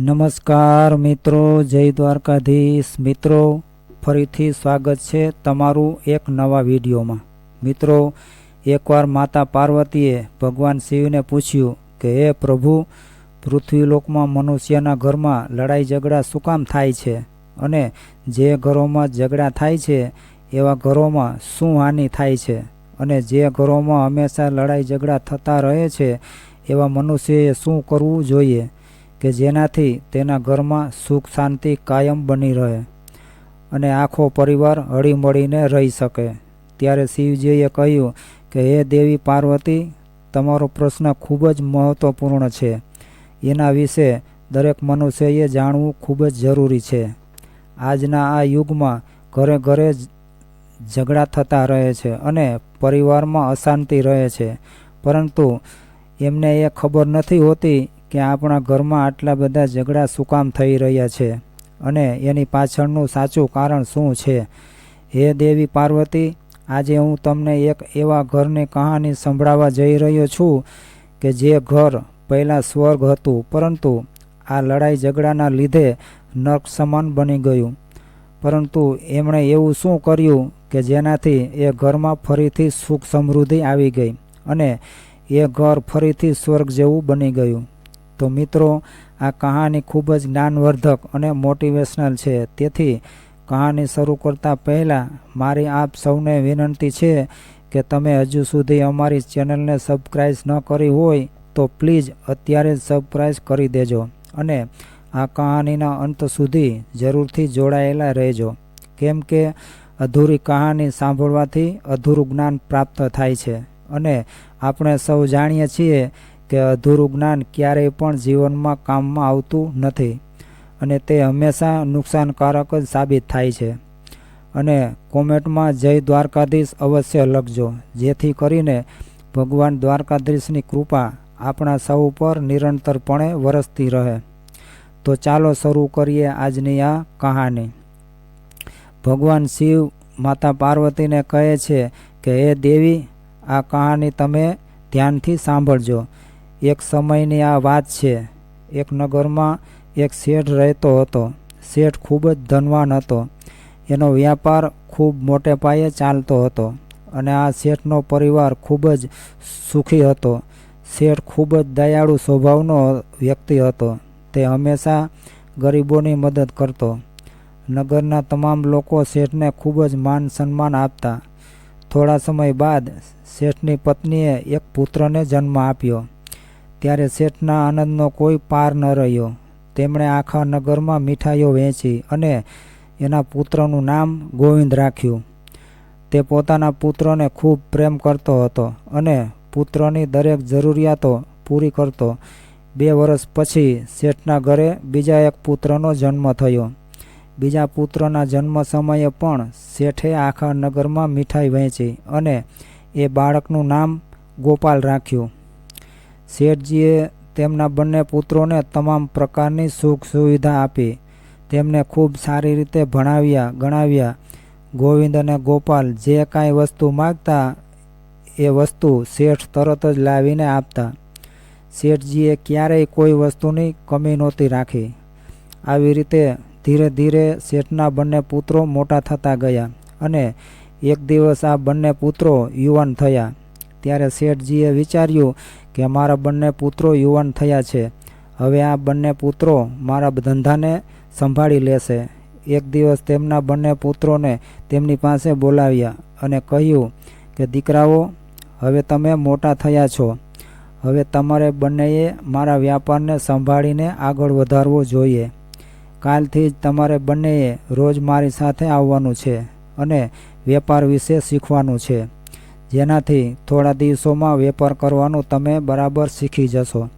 નમસ્કાર મિત્રો, જય દ્વારકાધીશ. મિત્રો, ફરીથી સ્વાગત છે તમારું એક નવા વિડીયોમાં. મિત્રો, એકવાર માતા પાર્વતીએ ભગવાન શિવને પૂછ્યું કે, હે પ્રભુ, પૃથ્વીલોકમાં મનુષ્યના ઘરમાં લડાઈ ઝઘડા શું કામ થાય છે? અને જે ઘરોમાં ઝઘડા થાય છે, એવા ઘરોમાં શું હાનિ થાય છે? અને જે ઘરોમાં હંમેશા લડાઈ ઝઘડા થતા રહે છે, એવા મનુષ્યએ શું કરવું જોઈએ? કે જેનાથી તેના ઘરમાં સુખ શાંતિ કાયમ બની રહે અને આખો પરિવાર હળીમળીને રહી શકે. ત્યારે શિવજીએ કહ્યું કે, હે દેવી પાર્વતી, તમારો પ્રશ્ન ખૂબ જ મહત્વપૂર્ણ છે. એના વિશે દરેક મનુષ્યએ જાણવું ખૂબ જ જરૂરી છે. આજના આ યુગમાં ઘરે ઘરે ઝઘડા થતા રહે છે અને પરિવારમાં અશાંતિ રહે છે. પરંતુ એમને એ ખબર નથી હોતી કે આપણા ઘરમાં આટલા બધા ઝઘડા શું કામ થઈ રહ્યા છે અને એની પાછળનું સાચું કારણ શું છે? હે દેવી પાર્વતી, આજે હું તમને એક એવા ઘરની કહાની સંભળાવવા જઈ રહ્યો છું કે જે ઘર પહેલાં સ્વર્ગ હતું, પરંતુ આ લડાઈ ઝઘડાના લીધે નર્ક સમાન બની ગયું. પરંતુ એમણે એવું શું કર્યું કે જેનાથી એ ઘરમાં ફરીથી સુખ સમૃદ્ધિ આવી ગઈ અને એ ઘર ફરીથી સ્વર્ગ જેવું બની ગયું? તો મિત્રો, આ કહાની ખૂબ જ જ્ઞાનવર્ધક અને મોટિવેશનલ છે. તેથી કહાની શરૂ કરતાં પહેલાં મારી આપ સૌને વિનંતી છે કે તમે હજુ સુધી અમારી ચેનલને સબસ્ક્રાઈબ ન કરી હોય તો પ્લીઝ અત્યારે જ સબસ્ક્રાઈબ કરી દેજો અને આ કહાનીના અંત સુધી જરૂરથી જોડાયેલા રહેજો. કેમ કે અધૂરી કહાની સાંભળવાથી અધૂરું જ્ઞાન પ્રાપ્ત થાય છે અને આપણે સૌ જાણીએ છીએ કે અધૂરું જ્ઞાન ક્યારેય પણ જીવનમાં કામમાં આવતું નથી અને તે હંમેશા નુકસાનકારક જ સાબિત થાય છે. અને કોમેન્ટમાં જય દ્વારકાધીશ અવશ્ય લખજો, જેથી કરીને ભગવાન દ્વારકાધીશની કૃપા આપણા સૌ ઉપર નિરંતરપણે વરસતી રહે. તો ચાલો શરૂ કરીએ આજની આ કહાની. ભગવાન શિવ માતા પાર્વતીને કહે છે કે, હે દેવી, આ કહાની તમે ધ્યાનથી સાંભળજો. એક સમયની આ વાત છે. એક નગરમાં એક શેઠ રહેતો હતો. શેઠ ખૂબ જ ધનવાન હતો. એનો વ્યાપાર ખૂબ મોટે પાયે ચાલતો હતો અને આ શેઠનો પરિવાર ખૂબ જ સુખી હતો. શેઠ ખૂબ જ દયાળુ સ્વભાવનો વ્યક્તિ હતો. તે હંમેશા ગરીબોની મદદ કરતો. નગરના તમામ લોકો શેઠને ખૂબ જ માન સન્માન આપતા. થોડા સમય બાદ શેઠની પત્નીએ એક પુત્રને જન્મ આપ્યો. ત્યારે શેઠના આનંદનો કોઈ પાર ન રહ્યો. તેમણે આખા નગરમાં મીઠાઈઓ વહેંચી અને એના પુત્રનું નામ ગોવિંદ રાખ્યું. તે પોતાના પુત્રને ખૂબ પ્રેમ કરતો હતો અને પુત્રની દરેક જરૂરિયાતો પૂરી કરતો. બે વર્ષ પછી શેઠના ઘરે બીજા એક પુત્રનો જન્મ થયો. બીજા પુત્રના જન્મ સમયે પણ શેઠે આખા નગરમાં મીઠાઈ વહેંચી અને એ બાળકનું નામ ગોપાલ રાખ્યું. શેઠજીએ તેમના બંને પુત્રોને તમામ પ્રકારની સુખ સુવિધા આપી, તેમને ખૂબ સારી રીતે ભણાવ્યા, ગણાવ્યા. ગોવિંદ અને ગોપાલ જે કાંઈ વસ્તુ માગતા એ વસ્તુ શેઠ તરત જ લાવીને આપતા. શેઠજીએ ક્યારેય કોઈ વસ્તુની કમી નહોતી રાખી. આવી રીતે ધીરે ધીરે શેઠના બંને પુત્રો મોટા થતા ગયા અને એક દિવસ આ બંને પુત્રો યુવાન થયા. ત્યારે શેઠજીએ વિચાર્યું કે મારા બંને પુત્રો યુવાન થયા છે. હવે આ બંને પુત્રો મારા ધંધાને સંભાળી લેશે. એક દિવસ તેમના બંને પુત્રોને તેમની પાસે બોલાવ્યા અને કહ્યું કે, દીકરાઓ, હવે તમે મોટા થયા છો. હવે તમારે બંનેએ મારા વ્યાપારને સંભાળીને આગળ વધારવો જોઈએ. કાલથી જ તમારે બંનેએ રોજ મારી સાથે આવવાનું છે અને વેપાર વિશે શીખવાનું છે. જેનાથી થોડા દિવસોમાં વેપાર કરવાનું તમે બરાબર શીખી જશો.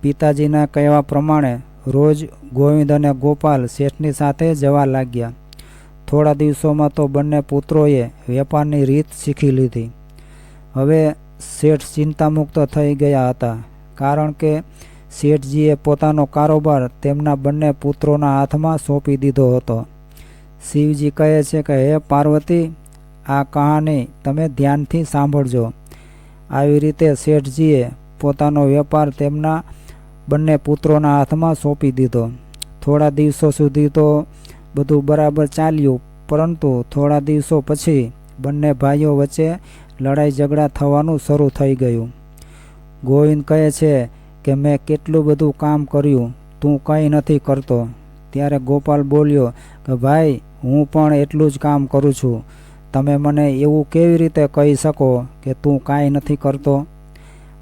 પિતાજીના કહેવા પ્રમાણે, રોજ ગોવિંદ અને ગોપાલ શેઠની સાથે જવા લાગ્યા. થોડા દિવસોમાં તો બંને પુત્રોએ વેપારની રીત શીખી લીધી. હવે શેઠ ચિંતામુક્ત થઈ ગયા હતા, કારણ કે શેઠજીએ પોતાનો કારોબાર તેમના બંને પુત્રોના હાથમાં સોંપી દીધો હતો. શિવજી કહે છે કે, હે પાર્વતી આ કહાની તમે ધ્યાનથી સાંભળજો. આવી રીતે શેઠજીએ પોતાનો વેપાર તેમના બંને પુત્રોના હાથમાં સોંપી દીધો. થોડા દિવસો સુધી તો બધું બરાબર ચાલ્યું, પરંતુ થોડા દિવસો પછી બંને ભાઈઓ વચ્ચે લડાઈ ઝઘડા થવાનું શરૂ થઈ ગયું. ગોવિંદ કહે છે કે, મેં કેટલું બધું કામ કર્યું, તું કંઈ નથી કરતો. ત્યારે ગોપાલ બોલ્યો કે, ભાઈ, હું પણ એટલું જ કામ કરું છું. તમે મને એવું કેવી રીતે કહી શકો કે તું કાંઈ નથી કરતો?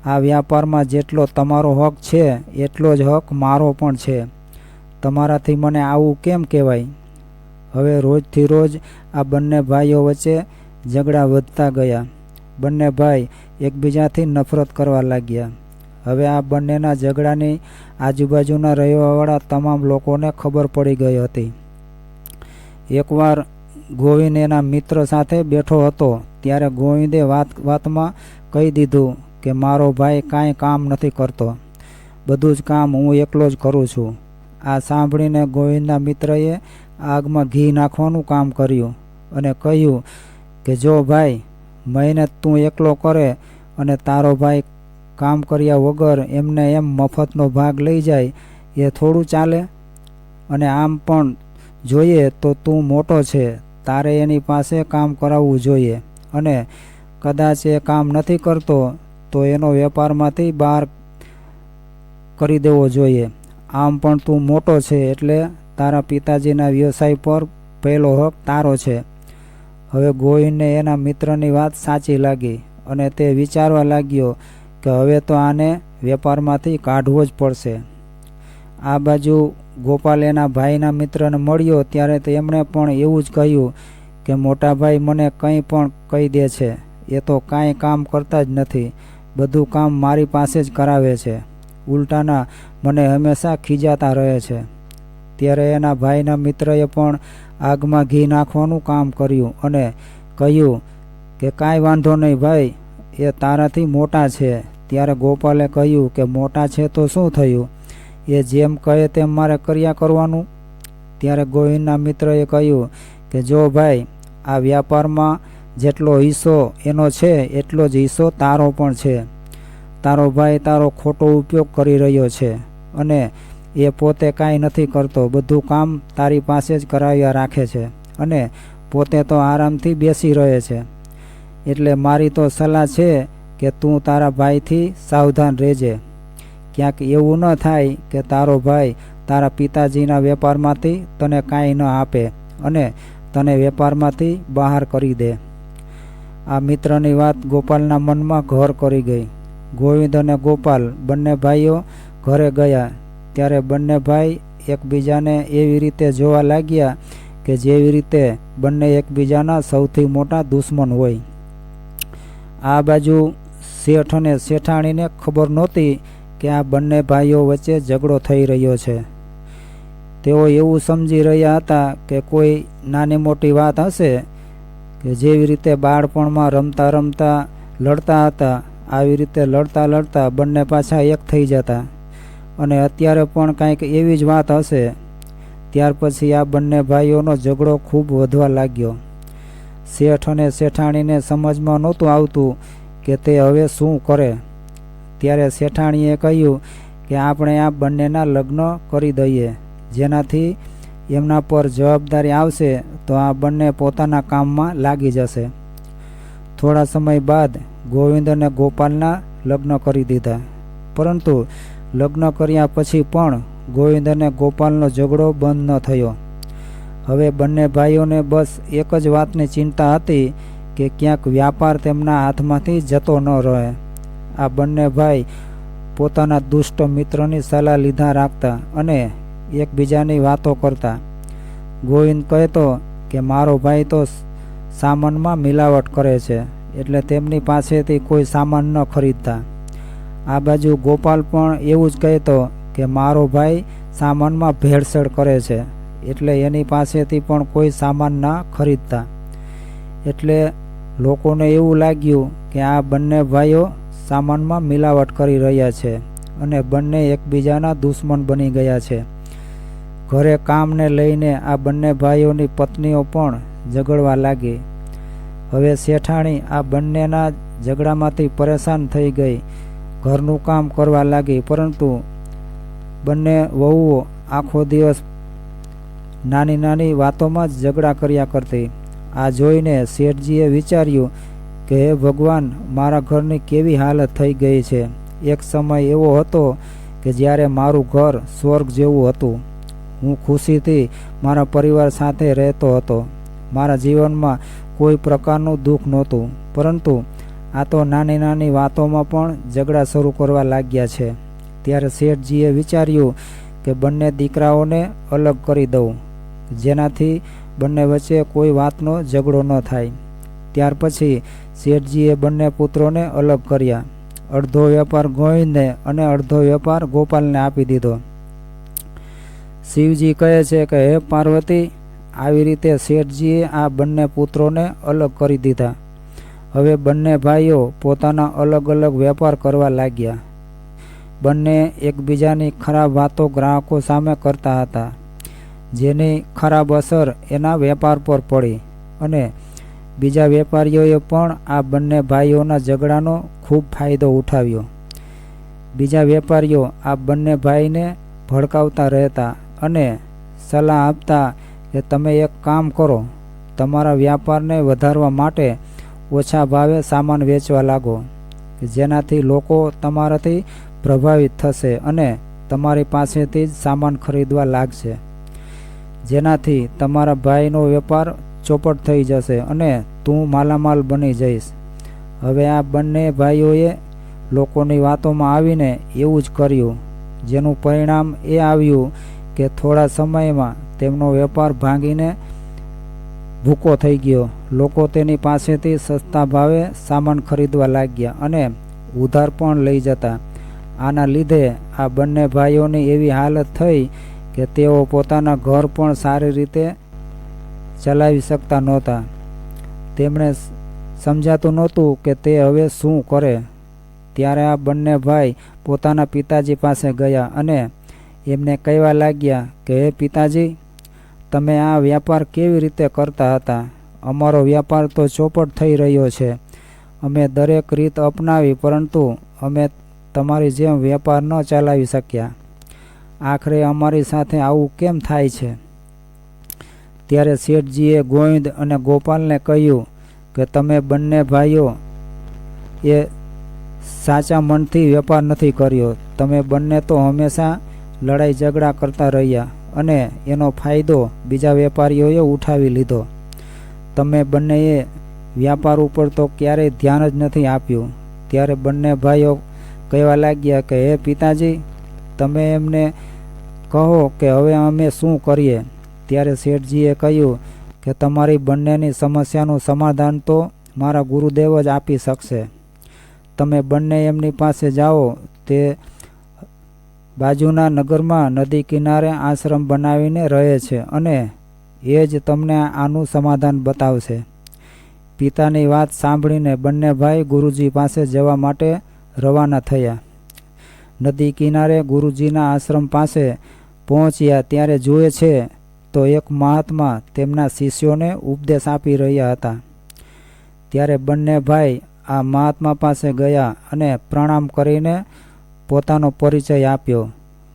આ વ્યાપારમાં જેટલો તમારો હક છે, એટલો જ હક મારો પણ છે. તમારાથી મને આવું કેમ કહેવાય? હવે રોજથી રોજ આ બંને ભાઈઓ વચ્ચે ઝઘડા વધતા ગયા. બંને ભાઈ એકબીજાથી નફરત કરવા લાગ્યા. હવે આ બંનેના ઝઘડાની આજુબાજુના રહેવાવાળા તમામ લોકોને ખબર પડી ગઈ હતી. એકવાર ગોવિંદ એના મિત્ર સાથે બેઠો હતો. ત્યારે ગોવિંદે વાત, વાતમાં કહી દીધું કે, મારો ભાઈ કાંઈ કામ નથી કરતો. બધું જ કામ હું એકલો જ કરું છું. આ સાંભળીને ગોવિંદના મિત્રએ આગમાં ઘી નાખવાનું કામ કર્યું અને કહ્યું કે, જો ભાઈ, મહેનત તું એકલો કરે અને તારો ભાઈ કામ કર્યા વગર એમને એમ મફતનો ભાગ લઈ જાય, એ થોડું ચાલે? અને આમ પણ જોઈએ તો તું મોટો છે. તારે એની પાસે કામ કરાવવું જોઈએ અને કદાચ એ કામ નથી કરતો, તો એનો વેપારમાંથી બહાર કરી દેવો જોઈએ. આમ પણ તું મોટો છે એટલે તારા પિતાજીના વ્યવસાય પર પહેલો હક તારો છે. હવે ગોહિને એના મિત્રની વાત સાચી લાગી અને તે વિચારવા લાગ્યો કે હવે તો આને વેપારમાંથી કાઢવો જ પડશે. આ બાજુ ગોપાલ એના ભાઈના મિત્રને મળ્યો ત્યારે તેમણે પણ એવું જ કહ્યું કે, મોટા ભાઈ મને કંઈ પણ કહી દે છે. એ તો કાંઈ કામ કરતા જ નથી. બધું કામ મારી પાસે જ કરાવે છે. ઉલટાના મને હંમેશા ખીજાતા રહે છે. ત્યારે એના ભાઈના મિત્રએ પણ આગમાં ઘી નાખવાનું કામ કર્યું અને કહ્યું કે, કાંઈ વાંધો નહીં ભાઈ, એ તારાથી મોટા છે. ત્યારે ગોપાલે કહ્યું કે, મોટા છે તો શું થયું? એ જેમ કહે તેમ મારે કર્યા કરવાનું. ત્યારે ગોવિંદના મિત્રએ કહ્યું કે, જો ભાઈ, આ વ્યાપારમાં જેટલો હિસ્સો એનો છે, એટલો જ હિસ્સો તારો પણ છે. તારો ભાઈ તારો ખોટો ઉપયોગ કરી રહ્યો છે અને એ પોતે કાંઈ નથી કરતો. બધું કામ તારી પાસે જ કરાવ્યા રાખે છે અને પોતે તો આરામથી બેસી રહે છે. એટલે મારી તો સલાહ છે કે તું તારા ભાઈથી સાવધાન રહેજે. ક્યાંક એવું ન થાય કે તારો ભાઈ તારા પિતાજીના વેપારમાંથી તને કાંઈ ન આપે અને તને વેપારમાંથી બહાર કરી દે. આ મિત્રની વાત ગોપાલના મનમાં ઘર કરી ગઈ. ગોવિંદ અને ગોપાલ બંને ભાઈઓ ઘરે ગયા. ત્યારે બંને ભાઈ એકબીજાને એવી રીતે જોવા લાગ્યા કે જેવી રીતે બંને એકબીજાના સૌથી મોટા દુશ્મન હોય. આ બાજુ શેઠ અને શેઠાણીને ખબર નહોતી કે આ બંને ભાઈઓ વચ્ચે ઝઘડો થઈ રહ્યો છે. તેઓ એવું સમજી રહ્યા હતા કે કોઈ નાની મોટી વાત હશે કે જેવી રીતે બાળપણમાં રમતા રમતા લડતા હતા, આવી રીતે લડતા લડતા બંને પાછા એક થઈ જતા. અને અત્યારે પણ કાંઈક એવી જ વાત હશે. ત્યાર પછી આ બંને ભાઈઓનો ઝઘડો ખૂબ વધવા લાગ્યો. શેઠ અને શેઠાણીને સમજમાં નહોતું આવતું કે તે હવે શું કરે. ત્યારે શેઠાણીએ કહ્યું કે આપણે આ બંનેના લગ્ન કરી દઈએ. જેનાથી એમના પર જવાબદારી આવશે તો આ બંને પોતાના કામમાં લાગી જશે. થોડા સમય બાદ ગોવિંદ અને ગોપાલના લગ્ન કરી દીધા. પરંતુ લગ્ન કર્યા પછી પણ ગોવિંદ અને ગોપાલનો ઝઘડો બંધ ન થયો. હવે બંને ભાઈઓને બસ એક જ વાતની ચિંતા હતી કે ક્યાંક વ્યાપાર તેમના હાથમાંથી જતો ન રહે. આ બંને ભાઈ પોતાના દુષ્ટ મિત્રની સલાહ લીધા રાખતા અને એકબીજાની વાતો કરતા. ગોવિંદ કહેતો કે, મારો ભાઈ તો સામાનમાં મિલાવટ કરે છે, એટલે તેમની પાસેથી કોઈ સામાન ન ખરીદતા. આ બાજુ ગોપાલ પણ એવું જ કહેતો કે, મારો ભાઈ સામાનમાં ભેળસેળ કરે છે, એટલે એની પાસેથી પણ કોઈ સામાન ના ખરીદતા. એટલે લોકોને એવું લાગ્યું કે, આ બંને ભાઈઓ સામાનમાં મિલાવટ કરી રહ્યા છે અને બંને એકબીજાના દુશ્મન બની ગયા છે. ઘરે કામને લઈને આ બંને ભાઈઓની પત્નીઓ પણ ઝઘડવા લાગી. હવે શેઠાણી આ બંનેના ઝઘડામાંથી પરેશાન થઈ ગઈ. ઘરનું કામ કરવા લાગી, પરંતુ બંને વહુઓ આખો દિવસ નાની નાની વાતોમાં જ ઝઘડા કર્યા કરતી. આ જોઈને શેઠજીએ વિચાર્યું કે હે ભગવાન, મારા ઘરની કેવી હાલત થઈ ગઈ છે? એક સમય એવો હતો કે જ્યારે મારું ઘર સ્વર્ગ જેવું હતું. હું ખુશીથી મારા પરિવાર સાથે રહેતો હતો. મારા જીવનમાં કોઈ પ્રકારનું દુઃખ નહોતું, પરંતુ આ તો નાની નાની વાતોમાં પણ ઝઘડા શરૂ કરવા લાગ્યા છે. ત્યારે શેઠજીએ વિચાર્યું કે બંને દીકરાઓને અલગ કરી દઉં, જેનાથી બંને વચ્ચે કોઈ વાતનો ઝઘડો ન થાય. ત્યાર પછી શેઠજીએ બંને પુત્રોને અલગ કર્યા. અડધો વેપાર ગોવિંદને અને અડધો વેપાર ગોપાલને આપી દીધો. શિવજી કહે છે કે, હે પાર્વતી, આવી રીતે શેઠજીએ આ બંને પુત્રોને અલગ કરી દીધા. હવે બંને ભાઈઓ પોતાના અલગ અલગ વેપાર કરવા લાગ્યા. બંને એકબીજાની ખરાબ વાતો ગ્રાહકો સામે કરતા હતા, જેની ખરાબ અસર એના વેપાર પર પડી અને બીજા વેપારીઓએ પણ આ બંને ભાઈઓના ઝઘડાનો ખૂબ ફાયદો ઉઠાવ્યો. બીજા વેપારીઓ આ બંને ભાઈને ભડકાવતા રહેતા અને સલાહ આપતા કે તમે એક કામ કરો, તમારા વ્યાપારને વધારવા માટે ઓછા ભાવે સામાન વેચવા લાગો જેનાથી લોકો તમારાથી પ્રભાવિત થશે અને તમારી પાસેથી જ સામાન ખરીદવા લાગશે. જેનાથી તમારા ભાઈનો વેપાર ચોપટ થઈ જશે અને તું માલામાલ બની જઈશ. હવે આ બંને ભાઈઓએ લોકોની વાતોમાં આવીને એવું જ કર્યું, જેનું પરિણામ એ આવ્યું કે થોડા સમયમાં તેમનો વેપાર ભાંગીને ભૂકો થઈ ગયો. લોકો તેની પાસેથી સસ્તા ભાવે સામાન ખરીદવા લાગ્યા અને ઉધાર પણ લઈ જતા. આના લીધે આ બંને ભાઈઓની એવી હાલત થઈ કે તેઓ પોતાના ઘર પણ સારી રીતે ચલાવી શકતા નહોતા. તેમણે સમજાતું નહોતું કે તે હવે શું કરે. ત્યારે આ બંને ભાઈ પોતાના પિતાજી પાસે ગયા અને એમને કહેવા લાગ્યા કે, હે પિતાજી, તમે આ વ્યાપાર કેવી રીતે કરતા હતા? અમારો વ્યાપાર તો ચોપટ થઈ રહ્યો છે. અમે દરેક રીત અપનાવી, પરંતુ અમે તમારી જેમ વેપાર ન ચલાવી શક્યા. આખરે અમારી સાથે આવું કેમ થાય છે? ત્યારે શેઠજીએ ગોવિંદ અને ગોપાલને કહ્યું કે તમે બંને ભાઈઓ એ સાચા મનથી વેપાર નથી કર્યો. તમે બંને તો હંમેશા લડાઈ ઝઘડા કરતા રહ્યા અને એનો ફાયદો બીજા વેપારીઓએ ઉઠાવી લીધો. તમે બંનેએ વ્યાપાર ઉપર તો ક્યારેય ધ્યાન જ નથી આપ્યું. ત્યારે બંને ભાઈઓ કહેવા લાગ્યા કે, હે પિતાજી, તમે એમને કહો કે હવે અમે શું કરીએ? ત્યારે શેઠજીએ કહ્યું કે તમારી બંનેની સમસ્યાનું સમાધાન તો મારા ગુરુદેવ જ આપી શકશે. તમે બંને એમની પાસે જાઓ, તે બાજુના નગરમાં નદી કિનારે આશ્રમ બનાવીને રહે છે અને એ જ તમને આનું સમાધાન બતાવશે. પિતાની વાત સાંભળીને બંને ભાઈ ગુરુજી પાસે જવા માટે રવાના થયા. નદી કિનારે ગુરુજીના આશ્રમ પાસે પહોંચ્યા, ત્યારે જુએ છે તો એક મહાત્મા તેમના શિષ્યોને ઉપદેશ આપી રહ્યા હતા. ત્યારે બંને ભાઈ આ મહાત્મા પાસે ગયા અને પ્રણામ કરીને પોતાનો પરિચય આપ્યો.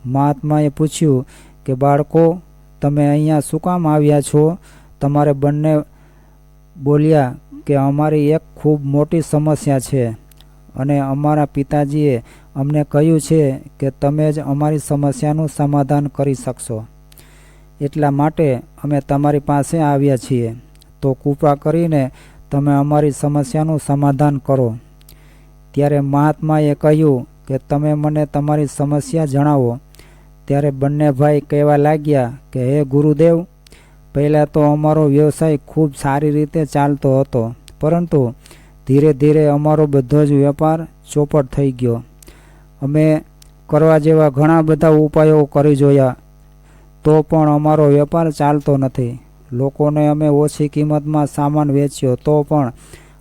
મહાત્માએ પૂછ્યું કે, બાળકો, તમે અહીંયા શું કામ આવ્યા છો? તમારે બંને બોલ્યા કે, અમારી એક ખૂબ મોટી સમસ્યા છે અને અમારા પિતાજીએ અમને કહ્યું છે કે, તમે જ અમારી સમસ્યાનું સમાધાન કરી શકશો. એટલા માટે અમે તમારી પાસે આવ્યા છીએ. તો કૃપા કરીને તમે અમારી સમસ્યાનું સમાધાન કરો. ત્યારે મહાત્માએ કહ્યું કે તમે મને તમારી સમસ્યા જણાવો. ત્યારે બંને ભાઈ કહેવા લાગ્યા કે, હે ગુરુદેવ, પહેલાં તો અમારો વ્યવસાય ખૂબ સારી રીતે ચાલતો હતો, પરંતુ ધીરે ધીરે અમારો બધો જ વેપાર ચોપટ થઈ ગયો. અમે કરવા જેવા ઘણા બધા ઉપાયો કરી જોયા. તો પણ અમારો વેપાર ચાલતો નથી. લોકોને અમે ઓછી કિંમતમાં સામાન વેચ્યો તો પણ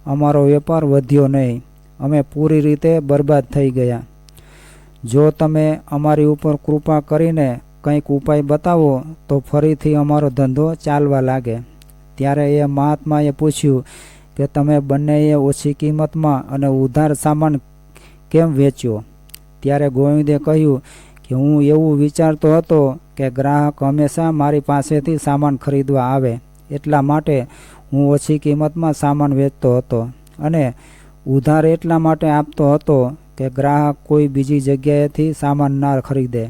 અમારો વેપાર વધ્યો નહીં. અમે પૂરી રીતે બરબાદ થઈ ગયા. જો તમે અમારી ઉપર કૃપા કરીને કંઈક ઉપાય બતાવો તો ફરીથી અમારો ધંધો ચાલવા લાગે. ત્યારે એ મહાત્માએ પૂછ્યું કે તમે બંનેએ ઓછી કિંમતમાં અને ઉધાર સામાન કેમ વેચ્યો? ત્યારે ગોવિંદે કહ્યું કે હું એવું વિચારતો હતો કે ગ્રાહક હંમેશા મારી પાસેથી સામાન ખરીદવા આવે, એટલા માટે હું ઓછી કિંમતમાં સામાન વેચતો હતો અને ઉધાર એટલા માટે આપતો હતો કે ગ્રાહક કોઈ બીજી જગ્યાએથી સામાન ના ખરીદે.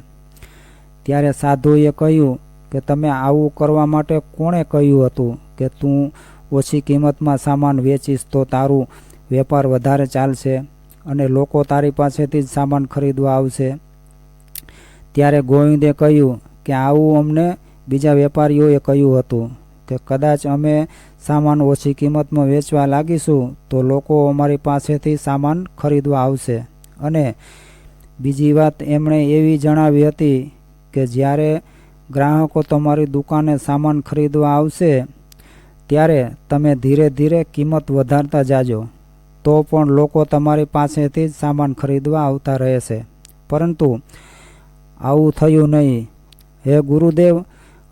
ત્યારે સાધુએ કહ્યું કે તમે આવું કરવા માટે કોણે કહ્યું હતું કે તું ઓછી કિંમતમાં સામાન વેચીશ તો તારું વેપાર વધારે ચાલશે અને લોકો તારી પાસેથી જ સામાન ખરીદવા આવશે. ત્યારે ગોવિંદે કહ્યું કે આવું અમને બીજા વેપારીઓએ કહ્યું હતું કે કદાચ અમે સામાન ઓછી કિંમતમાં વેચવા લાગીશું તો લોકો અમારી પાસેથી સામાન ખરીદવા આવશે. અને બીજી વાત એમણે એવી જણાવી હતી કે જ્યારે ગ્રાહકો તમારી દુકાને સામાન ખરીદવા આવશે, ત્યારે તમે ધીરે ધીરે કિંમત વધારતા જાજો. તો પણ લોકો તમારી પાસેથી જ સામાન ખરીદવા આવતા રહેશે. પરંતુ આવું થયું નહીં. હે ગુરુદેવ,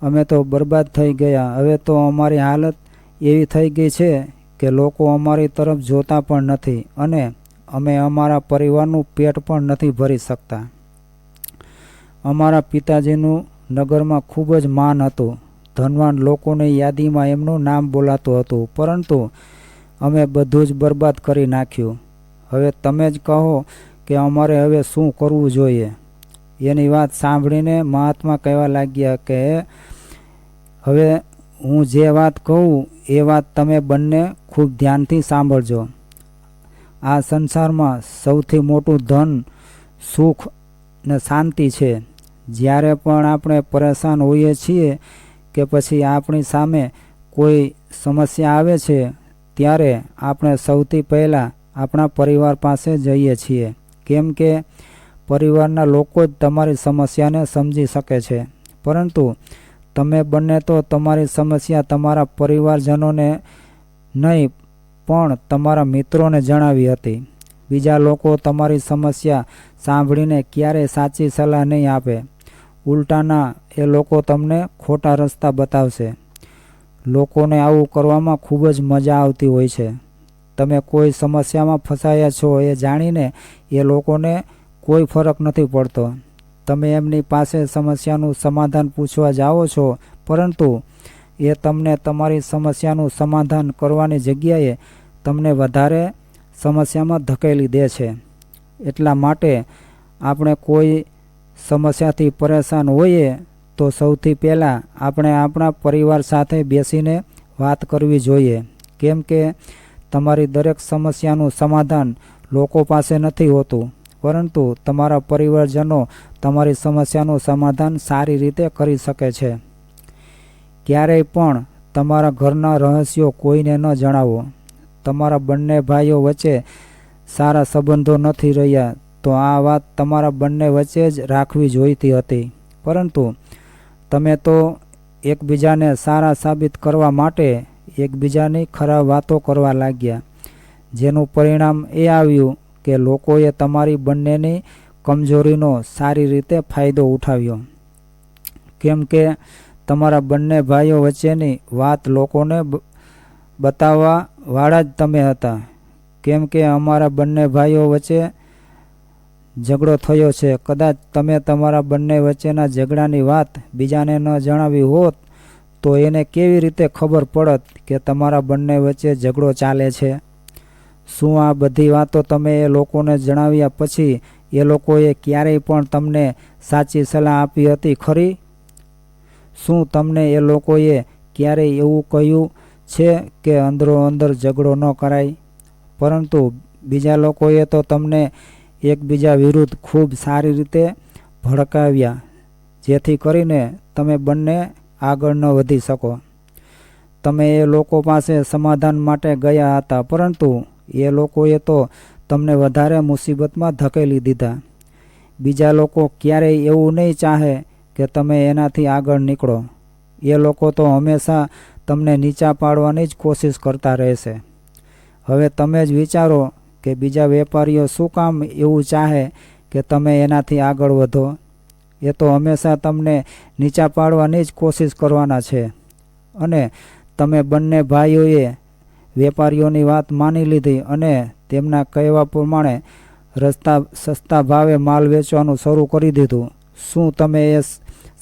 અમે તો બરબાદ થઈ ગયા. હવે તો અમારી હાલત એવી થઈ ગઈ છે કે લોકો અમારી તરફ જોતા પણ નથી અને અમે અમારા પરિવારનું પેટ પણ નથી ભરી શકતા. અમારા પિતાજીનું નગરમાં ખૂબ જ માન હતું. ધનવાન લોકોની યાદીમાં એમનું નામ બોલાતું હતું, પરંતુ અમે બધું જ બરબાદ કરી નાખ્યું. હવે તમે જ કહો કે અમારે હવે શું કરવું જોઈએ? એની વાત સાંભળીને મહાત્મા કહેવા લાગ્યા કે, હવે હું જે વાત કહું, એ વાત તમે બંને ખૂબ ધ્યાનથી સાંભળજો. આ સંસારમાં સૌથી મોટું ધન, સુખ ને શાંતિ છે. જ્યારે પણ આપણે પરેશાન હોઈએ છીએ કે પછી આપણી સામે કોઈ સમસ્યા આવે છે, ત્યારે આપણે સૌથી પહેલાં આપણા પરિવાર પાસે જઈએ છીએ. કેમ કે પરિવારના લોકો જ તમારી સમસ્યાને સમજી શકે છે. પરંતુ તમે બંને તો તમારી સમસ્યા તમારા પરિવારજનોને નહીં, પણ તમારા મિત્રોને જણાવી હતી. બીજા લોકો તમારી સમસ્યા સાંભળીને ક્યારેય સાચી સલાહ નહીં આપે. ઉલટાના એ લોકો તમને ખોટા રસ્તા બતાવશે. લોકોને આવું કરવામાં ખૂબ જ મજા આવતી હોય છે. તમે કોઈ સમસ્યામાં ફસાયા છો એ જાણીને એ લોકોને કોઈ ફરક નથી પડતો. તમે એમની પાસે સમસ્યાનું સમાધાન પૂછવા જાઓ છો, પરંતુ એ તમને તમારી સમસ્યાનું સમાધાન કરવાની જગ્યાએ તમને વધારે સમસ્યામાં ધકેલી દે છે. એટલા માટે આપણે કોઈ સમસ્યાથી પરેશાન હોઈએ તો સૌથી પહેલાં આપણે આપણા પરિવાર સાથે બેસીને વાત કરવી જોઈએ. કેમ કે તમારી દરેક સમસ્યાનું સમાધાન લોકો પાસે નથી હોતું. પરંતુ તમારા પરિવારજનો તમારી સમસ્યાનું સમાધાન સારી રીતે કરી શકે છે. ક્યારેય પણ તમારા ઘરના રહસ્યો કોઈને ન જણાવો. તમારા બંને ભાઈઓ વચ્ચે સારા સંબંધો નથી રહ્યા, તો આ વાત તમારા બંને વચ્ચે જ રાખવી જોઈતી હતી. પરંતુ તમે તો એકબીજાને સારા સાબિત કરવા માટે એકબીજાની ખરાબ વાતો કરવા લાગ્યા, જેનું પરિણામ એ આવ્યું કે લોકોએ તમારી બંનેની કમજોરીનો સારી રીતે ફાયદો ઉઠાવ્યો. કેમ કે તમારા બંને ભાઈઓ વચ્ચેની વાત લોકોને બતાવવા વાળા જ તમે હતા. કેમ કે અમારા બંને ભાઈઓ વચ્ચે ઝઘડો થયો છે. કદાચ તમે તમારા બંને વચ્ચેના ઝઘડાની વાત બીજાને ન જણાવી હોત, તો એને કેવી રીતે ખબર પડત કે તમારા બંને વચ્ચે ઝઘડો ચાલે છે? શું આ બધી વાતો તમે એ લોકોને જણાવ્યા પછી એ લોકોએ ક્યારેય પણ તમને સાચી સલાહ આપી હતી ખરી? શું તમને એ લોકોએ ક્યારેય એવું કહ્યું છે કે અંદરો અંદર ઝઘડો ન કરાય? પરંતુ બીજા લોકોએ તો તમને એકબીજા વિરુદ્ધ ખૂબ સારી રીતે ભડકાવ્યા, જેથી કરીને તમે બંને આગળ ન વધી શકો. તમે એ લોકો પાસે સમાધાન માટે ગયા હતા, પરંતુ એ લોકોએ તો તમને વધારે મુસીબતમાં ધકેલી દીધા. બીજા લોકો ક્યારેય એવું નહીં ચાહે કે તમે એનાથી આગળ નીકળો. એ લોકો તો હંમેશા તમને નીચા પાડવાની જ કોશિશ કરતા રહેશે. હવે તમે જ વિચારો કે બીજા વેપારીઓ શું કામ એવું ચાહે કે તમે એનાથી આગળ વધો. એ તો હંમેશા તમને નીચા પાડવાની જ કોશિશ કરવાના છે. અને તમે બંને ભાઈઓએ વેપારીઓની વાત માની લીધી અને તેમના કહેવા પ્રમાણે રસ્તા સસ્તા ભાવે માલ વેચવાનું શરૂ કરી દીધું. શું તમે એ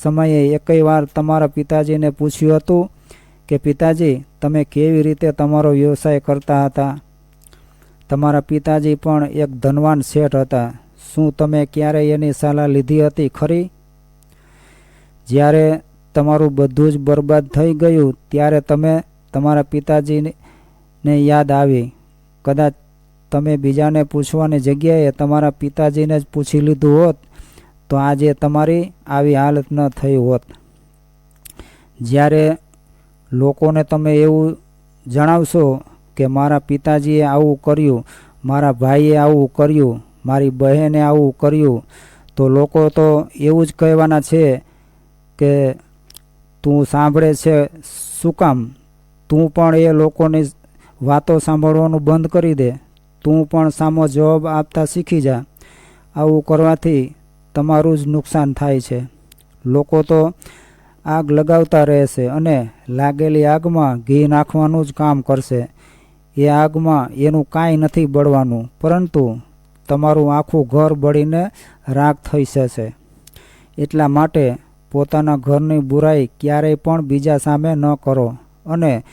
સમયે એકય વાર તમારા પિતાજીને પૂછ્યું હતું કે, પિતાજી, તમે કેવી રીતે તમારો વ્યવસાય કરતા હતા? તમારા પિતાજી પણ એક ધનવાન શેઠ હતા. શું તમે ક્યારેય એની સલાહ લીધી હતી ખરી? જ્યારે તમારું બધું જ બરબાદ થઈ ગયું, ત્યારે તમે તમારા પિતાજીને ને યાદ આવી. કદાચ તમે બીજાને પૂછવાની જગ્યાએ તમારા પિતાજીને જ પૂછી લીધું હોત, તો આજે તમારી આવી હાલત ન થઈ હોત. જ્યારે લોકોને તમે એવું જણાવશો કે મારા પિતાજીએ આવું કર્યું, મારા ભાઈએ આવું કર્યું, મારી બહેને આવું કર્યું, તો લોકો તો એવું જ કહેવાના છે કે તું સાંભળે છે શું કામ? તું પણ એ લોકોની વાતો સાંભળવાનું બંધ કરી દે. તું પણ સામો જવાબ આપતા શીખી જા. આવું કરવાથી તમારું જ નુકસાન થાય છે. લોકો તો આગ લગાવતા રહેશે અને લાગેલી આગમાં ઘી નાખવાનું જ કામ કરશે. એ આગમાં એનું કાંઈ નથી બળવાનું, પરંતુ તમારું આખું ઘર બળીને રાખ થઈ જશે. એટલા માટે પોતાના ઘરની બુરાઈ ક્યારેય પણ બીજા સામે ન કરો અને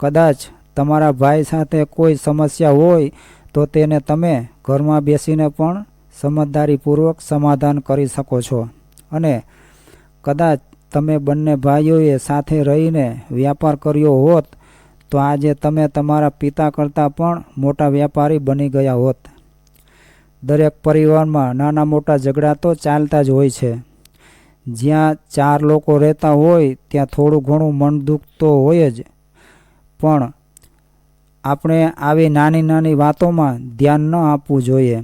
કદાચ તમારા ભાઈ સાથે કોઈ સમસ્યા હોય તો તેને તમે ઘરમાં બેસીને પણ સમજદારીપૂર્વક સમાધાન કરી શકો છો. અને કદાચ તમે બંને ભાઈઓએ સાથે રહીને વ્યાપાર કર્યો હોત, તો આજે તમે તમારા પિતા કરતાં પણ મોટા વ્યાપારી બની ગયા હોત. દરેક પરિવારમાં નાના મોટા ઝઘડા તો ચાલતા જ હોય છે. જ્યાં ચાર લોકો રહેતા હોય, ત્યાં થોડું ઘણું મન દુઃખ તો હોય જ. પણ આપણે આવી નાની નાની વાતોમાં ધ્યાન ન આપવું જોઈએ.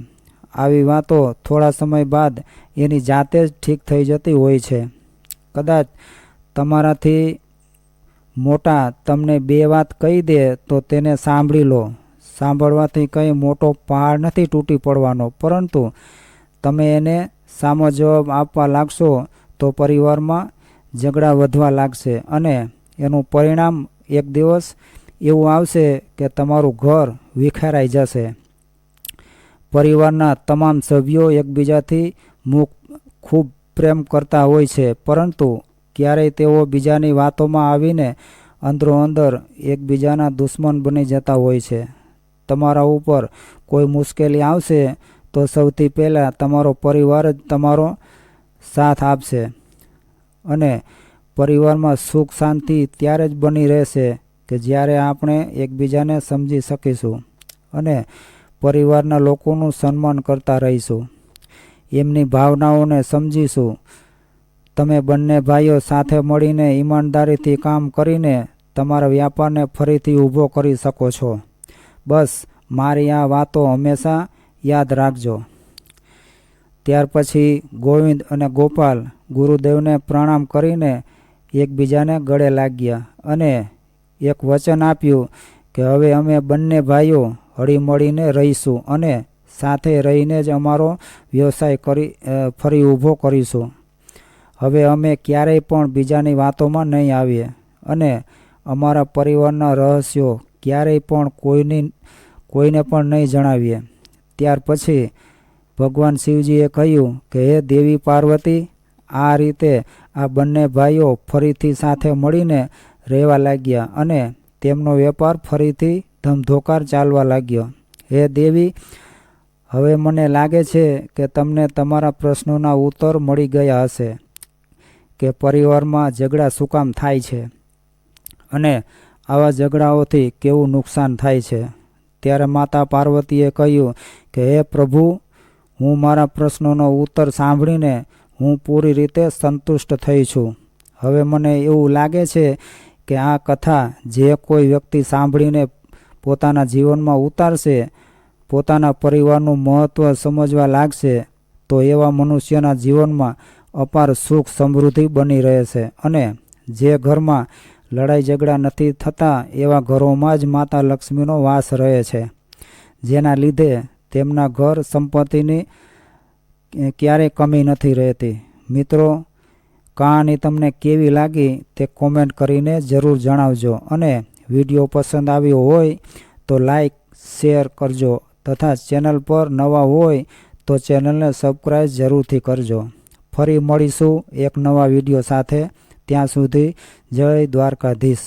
આવી વાતો થોડા સમય બાદ એની જાતે જ ઠીક થઈ જતી હોય છે. કદાચ તમારાથી મોટા તમને બે વાત કહી દે તો તેને સાંભળી લો. સાંભળવાથી કંઈ મોટો પહાડ નથી તૂટી પડવાનો, પરંતુ તમે એને સામો જવાબ આપવા લાગશો તો પરિવારમાં ઝઘડા વધવા લાગશે અને એનું પરિણામ એક દિવસ એવું આવશે કે તમારું ઘર વિખેરાઈ જશે. પરિવારના તમામ સભ્યો એકબીજાથી મુખ, ખૂબ પ્રેમ કરતા હોય છે, પરંતુ ક્યારેય તેઓ બીજાની વાતોમાં આવીને અંદરો અંદર એકબીજાના દુશ્મન બની જતા હોય છે. તમારા ઉપર કોઈ મુશ્કેલી આવશે તો સૌથી પહેલાં તમારો પરિવાર જ તમારો સાથ આપશે અને પરિવારમાં સુખ શાંતિ ત્યારે જ બની રહેશે. કે જ્યારે આપણે એકબીજાને સમજી શકીશું અને પરિવારના લોકોનું સન્માન કરતા રહીશું, એમની ભાવનાઓને સમજીશું, તમે બંને ભાઈઓ સાથે મળીને ઈમાનદારીથી કામ કરીને તમારા વ્યાપારને ફરીથી ઊભો કરી શકો છો. બસ, મારી આ વાતો હંમેશા યાદ રાખજો. ત્યાર પછી ગોવિંદ અને ગોપાલ ગુરુદેવને પ્રણામ કરીને એકબીજાને ગળે લાગ્યા અને એક વચન આપ્યું કે હવે અમે બંને ભાઈઓ હળીમળીને રહીશું અને સાથે રહીને જ અમારો વ્યવસાય કરી ફરી ઊભો કરીશું. હવે અમે ક્યારેય પણ બીજાની વાતોમાં નહીં આવીએ અને અમારા પરિવારના રહસ્યો ક્યારેય પણ કોઈની, કોઈને પણ નહીં જણાવીએ. ત્યાર પછી ભગવાન શિવજીએ કહ્યું કે, હે દેવી પાર્વતી, આ રીતે આ બંને ભાઈઓ ફરીથી સાથે મળીને રહેવા લાગ્યા અને તેમનો વેપાર ફરીથી ધમધોકાર ચાલવા લાગ્યો. હે દેવી, હવે મને લાગે છે કે તમને તમારા પ્રશ્નોના ઉત્તર મળી ગયા હશે કે પરિવારમાં ઝઘડા શું કામ થાય છે અને આવા ઝઘડાઓથી કેવું નુકસાન થાય છે. ત્યારે માતા પાર્વતીએ કહ્યું કે, હે પ્રભુ, હું મારા પ્રશ્નોનો ઉત્તર સાંભળીને હું પૂરી રીતે સંતુષ્ટ થઈ છું. હવે મને એવું લાગે છે કે આ કથા જે કોઈ વ્યક્તિ સાંભળીને પોતાના જીવનમાં ઉતારશે, પોતાના પરિવારનું મહત્ત્વ સમજવા લાગશે, તો એવા મનુષ્યના જીવનમાં અપાર સુખ સમૃદ્ધિ બની રહેશે અને જે ઘરમાં લડાઈ ઝઘડા નથી થતા, એવા ઘરોમાં જ માતા લક્ષ્મીનો વાસ રહે છે. જેના લીધે તેમના ઘર સંપત્તિની ક્યારેય કમી નથી રહેતી. મિત્રો કહાની તમને કેવી લાગી તે કોમેન્ટ કરીને જરૂર જણાવજો. અને વીડિયો પસંદ આવ્યો હોય તો લાઈક શેર કરજો. તથા ચેનલ પર નવા હોય તો ચેનલને સબસ્ક્રાઈબ જરૂરથી કરજો. ફરી મળીશું એક નવા વીડિયો સાથે. ત્યાં સુધી જય દ્વારકાધીશ.